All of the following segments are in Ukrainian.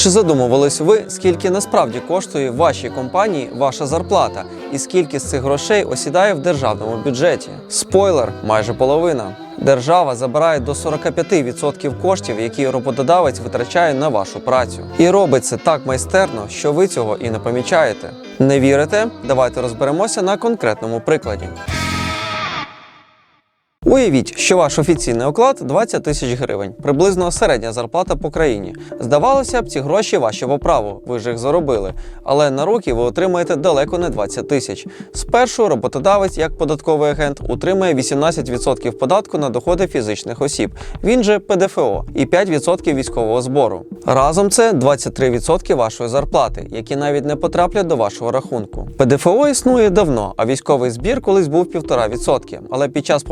Чи задумувались ви, скільки насправді коштує вашій компанії ваша зарплата, і скільки з цих грошей осідає в державному бюджеті? Спойлер, майже половина. Держава забирає до 45% коштів, які роботодавець витрачає на вашу працю. І робить це так майстерно, що ви цього і не помічаєте. Не вірите? Давайте розберемося на конкретному прикладі. Уявіть, що ваш офіційний оклад 20 тисяч гривень, приблизно середня зарплата по країні. Здавалося б, ці гроші ваші в оправу, ви ж їх заробили. Але на руки ви отримаєте далеко не 20 тисяч. Спершу роботодавець, як податковий агент, утримує 18% податку на доходи фізичних осіб. Він же ПДФО і 5% військового збору. Разом це 23% вашої зарплати, які навіть не потраплять до вашого рахунку. ПДФО існує давно, а військовий збір колись був 1,5%, але під час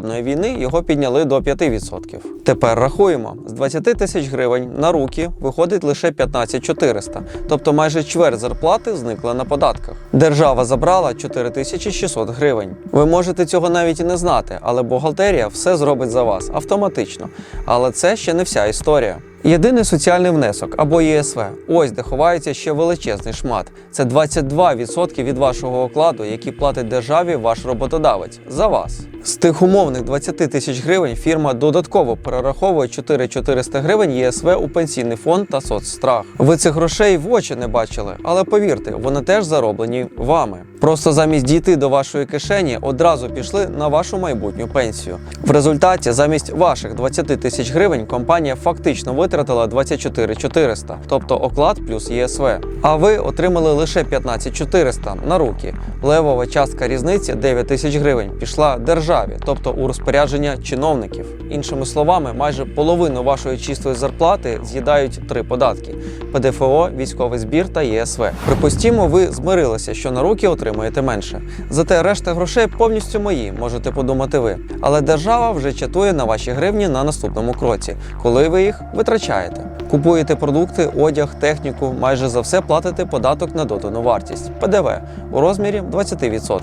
повномасштабної війни його підняли до 5%. Тепер рахуємо: з 20 тисяч гривень на руки виходить лише 15 400, тобто майже чверть зарплати зникла на податках. Держава забрала 4600 гривень. Ви можете цього навіть і не знати, але бухгалтерія все зробить за вас автоматично. Але це ще не вся історія. Єдиний соціальний внесок або ЄСВ. Ось де ховається ще величезний шмат. Це 22% від вашого окладу, який платить державі ваш роботодавець за вас. З тих умовних 20 тисяч гривень фірма додатково перераховує 4400 гривень ЄСВ у пенсійний фонд та соцстрах. Ви цих грошей в очі не бачили, але повірте, вони теж зароблені вами. Просто замість дійти до вашої кишені одразу пішли на вашу майбутню пенсію. В результаті замість ваших 20 тисяч гривень компанія фактично витратила 24 400, тобто оклад плюс ЄСВ. А ви отримали лише 15 400 на руки. Левова частка різниці 9 тисяч гривень пішла державі, тобто у розпорядження чиновників. Іншими словами, майже половину вашої чистої зарплати з'їдають три податки: ПДФО, військовий збір та ЄСВ. Припустімо, ви змирилися, що на руки отримуєте менше. Зате решта грошей повністю мої, можете подумати ви. Але держава вже чатує на ваші гривні на наступному кроці, коли ви їх витрачаєте. Купуєте продукти, одяг, техніку, майже за все платите податок на додану вартість ПДВ у розмірі 20%.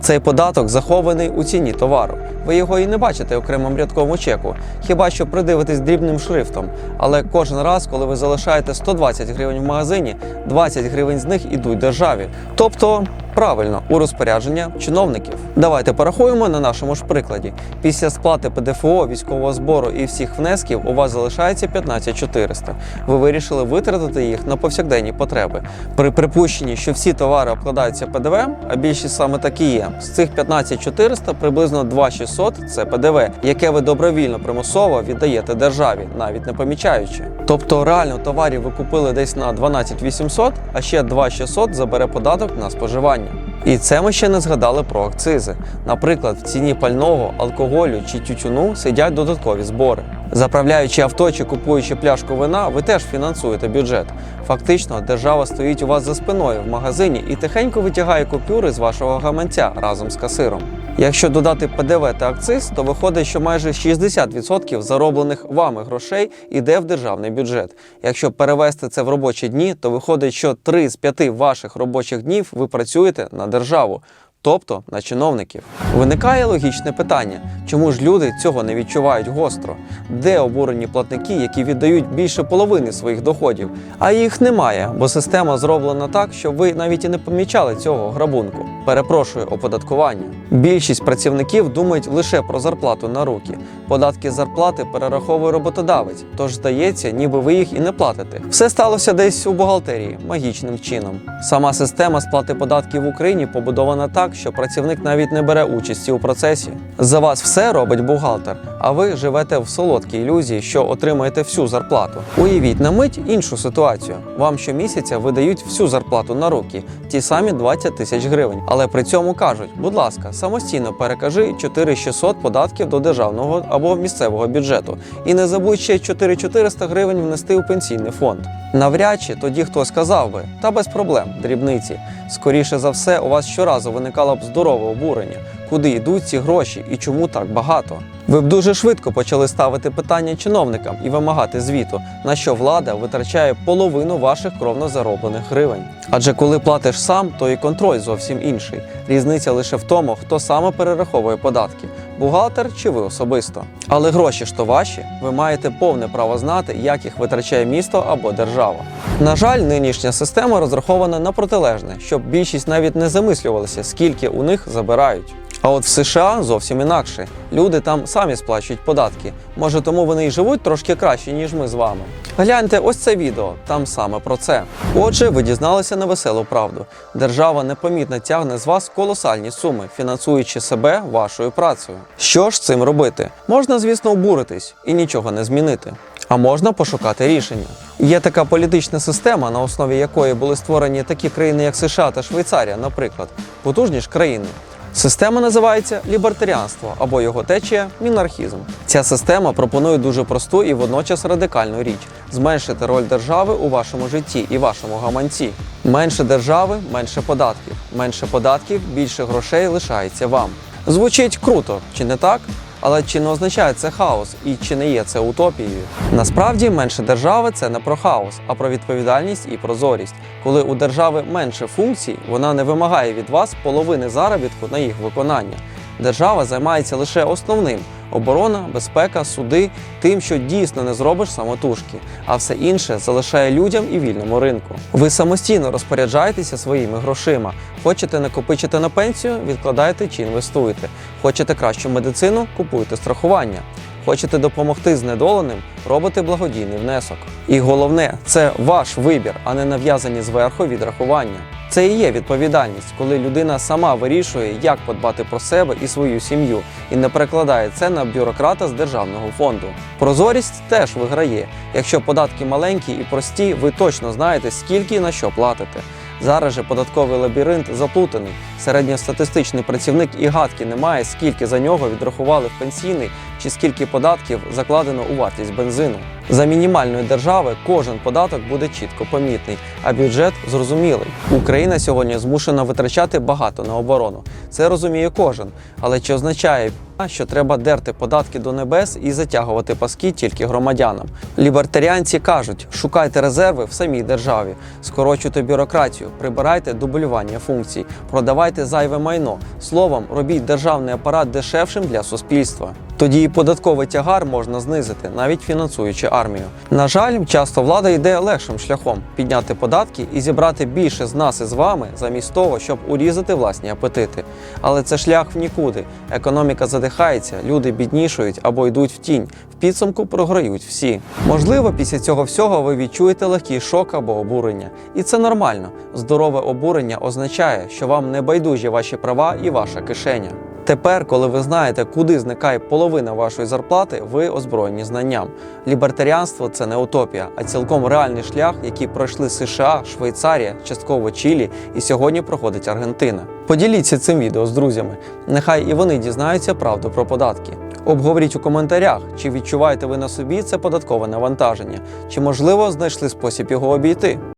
Цей податок захований у ціні товару. Ви його і не бачите окремим рядком у чеку, хіба що придивитесь дрібним шрифтом. Але кожен раз, коли ви залишаєте 120 гривень в магазині, 20 гривень з них ідуть державі. Тобто, правильно, у розпорядження чиновників. Давайте порахуємо на нашому ж прикладі. Після сплати ПДФО, військового збору і всіх внесків у вас залишається 15 400. Ви вирішили витратити їх на повсякденні потреби. При припущенні, що всі товари обкладаються ПДВ, а більшість саме такі є. З цих 15 400 приблизно 2600 – це ПДВ, яке ви добровільно примусово віддаєте державі, навіть не помічаючи. Тобто реально товарів ви купили десь на 12 800, а ще 2600 забере податок на споживання. І це ми ще не згадали про акцизи. Наприклад, в ціні пального, алкоголю чи тютюну сидять додаткові збори. Заправляючи авто чи купуючи пляшку вина, ви теж фінансуєте бюджет. Фактично, держава стоїть у вас за спиною в магазині і тихенько витягає купюри з вашого гаманця разом з касиром. Якщо додати ПДВ та акциз, то виходить, що майже 60% зароблених вами грошей іде в державний бюджет. Якщо перевести це в робочі дні, то виходить, що 3 з 5 ваших робочих днів ви працюєте на державу. Тобто на чиновників виникає логічне питання, чому ж люди цього не відчувають гостро? Де обурені платники, які віддають більше половини своїх доходів? А їх немає, бо система зроблена так, щоб ви навіть і не помічали цього грабунку. Перепрошую оподаткування. Більшість працівників думають лише про зарплату на руки. Податки зарплати перераховує роботодавець, тож здається, ніби ви їх і не платите. Все сталося десь у бухгалтерії магічним чином. Сама система сплати податків в Україні побудована так, що працівник навіть не бере участі у процесі. За вас все робить бухгалтер, а ви живете в солодкій ілюзії, що отримаєте всю зарплату. Уявіть на мить іншу ситуацію. Вам щомісяця видають всю зарплату на руки, ті самі 20 тисяч гривень. Але при цьому кажуть, будь ласка, самостійно перекажи 4600 податків до державного або місцевого бюджету. І не забудь ще 4400 гривень внести у пенсійний фонд. Навряд чи тоді хто сказав би, та без проблем, дрібниці. Скоріше за все, у вас щоразу виникало б здорове обурення, куди йдуть ці гроші і чому так багато. Ви б дуже швидко почали ставити питання чиновникам і вимагати звіту, на що влада витрачає половину ваших кровно зароблених гривень. Адже коли платиш сам, то і контроль зовсім інший. Різниця лише в тому, хто саме перераховує податки. Бухгалтер чи ви особисто. Але гроші ж то ваші, ви маєте повне право знати, як їх витрачає місто або держава. На жаль, нинішня система розрахована на протилежне, щоб більшість навіть не замислювалася, скільки у них забирають. А от в США зовсім інакше. Люди там самі сплачують податки. Може, тому вони й живуть трошки краще, ніж ми з вами. Гляньте ось це відео, там саме про це. Отже, ви дізналися невеселу правду. Держава непомітно тягне з вас колосальні суми, фінансуючи себе вашою працею. Що ж цим робити? Можна, звісно, обуритись і нічого не змінити. А можна пошукати рішення. Є така політична система, на основі якої були створені такі країни, як США та Швейцарія, наприклад, потужні ж країни. Система називається лібертаріанство або його течія мінархізм. Ця система пропонує дуже просту і водночас радикальну річ зменшити роль держави у вашому житті і вашому гаманці. Менше держави, менше податків. Менше податків, більше грошей лишається вам. Звучить круто, чи не так? Але чи не означає це хаос і чи не є це утопією? Насправді менше держави це не про хаос, а про відповідальність і прозорість. Коли у держави менше функцій, вона не вимагає від вас половини заробітку на їх виконання. Держава займається лише основним оборона, безпека, суди, тим, що дійсно не зробиш самотужки, а все інше залишає людям і вільному ринку. Ви самостійно розпоряджаєтеся своїми грошима. Хочете накопичити на пенсію, відкладайте чи інвестуйте. Хочете кращу медицину, купуйте страхування. Хочете допомогти знедоленим, робите благодійний внесок. І головне, це ваш вибір, а не нав'язані зверху відрахування. Це і є відповідальність, коли людина сама вирішує, як подбати про себе і свою сім'ю, і не перекладає це на бюрократа з державного фонду. Прозорість теж виграє. Якщо податки маленькі і прості, ви точно знаєте, скільки і на що платите. Зараз же податковий лабіринт заплутаний. Середньостатистичний працівник і гадки не має, скільки за нього відрахували в пенсійний чи скільки податків закладено у вартість бензину. За мінімальної держави кожен податок буде чітко помітний, а бюджет зрозумілий. Україна сьогодні змушена витрачати багато на оборону. Це розуміє кожен. Але чи означає, що треба дерти податки до небес і затягувати паски тільки громадянам? Лібертаріанці кажуть: шукайте резерви в самій державі, скорочуйте бюрократію, прибирайте дублювання функцій, продавайте зайве майно. Словом, робіть державний апарат дешевшим для суспільства. Тоді і податковий тягар можна знизити, навіть фінансуючи армію. На жаль, часто влада йде легшим шляхом підняти податки і зібрати більше з нас і з вами, замість того, щоб урізати власні апетити. Але це шлях в нікуди. Економіка задихається, люди біднішують або йдуть в тінь. В підсумку програють всі. Можливо, після цього всього ви відчуєте легкий шок або обурення. І це нормально. Здорове обурення означає, що вам не байдужі ваші права і ваша кишеня. Тепер, коли ви знаєте, куди зникає половина вашої зарплати, ви озброєні знанням. Лібертаріанство це не утопія, а цілком реальний шлях, який пройшли США, Швейцарія, частково Чилі і сьогодні проходить Аргентина. Поділіться цим відео з друзями. Нехай і вони дізнаються правду про податки. Обговоріть у коментарях, чи відчуваєте ви на собі це податкове навантаження, чи можливо знайшли спосіб його обійти.